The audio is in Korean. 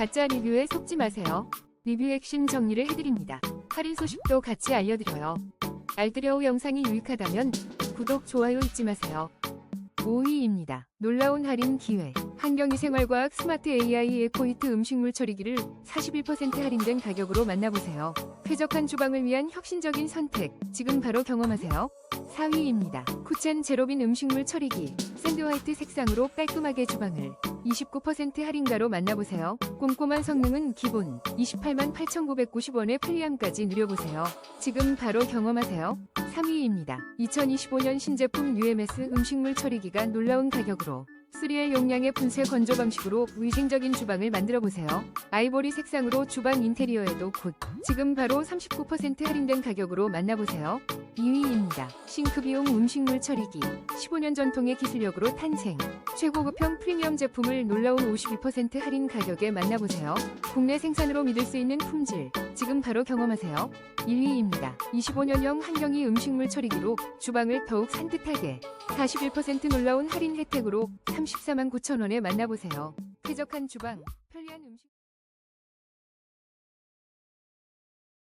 가짜 리뷰에 속지 마세요. 리뷰 핵심 정리를 해드립니다. 할인 소식도 같이 알려드려요. 알뜰여우 영상이 유익하다면 구독, 좋아요 잊지 마세요. 5위입니다. 놀라운 할인 기회. 한경희 생활과학 스마트 AI 에코이트 음식물 처리기를 41% 할인된 가격으로 만나보세요. 쾌적한 주방을 위한 혁신적인 선택. 지금 바로 경험하세요. 4위입니다. 쿠첸 제로빈 음식물 처리기. 샌드화이트 색상으로 깔끔하게 주방을 29% 할인가로 만나보세요. 꼼꼼한 성능은 기본 28만 8,990원에 편리함까지 누려보세요. 지금 바로 경험하세요. 3위입니다. 2025년 신제품 UMS 음식물 처리기가 놀라운 가격으로 3L 용량의 분쇄 건조 방식으로 위생적인 주방을 만들어 보세요. 아이보리 색상으로 주방 인테리어에도 곧 지금 바로 39% 할인된 가격으로 만나보세요. 2위입니다. 싱크 비용 음식물 처리기 15년 전통의 기술력으로 탄생 최고급형 프리미엄 제품을 놀라운 52% 할인 가격에 만나보세요. 국내 생산으로 믿을 수 있는 품질 지금 바로 경험하세요. 1위입니다. 25년형 한경희 음식물 처리기로 주방을 더욱 산뜻하게 41% 놀라운 할인 혜택으로 34만 9천 원에 만나보세요. 쾌적한 주방, 편리한 음식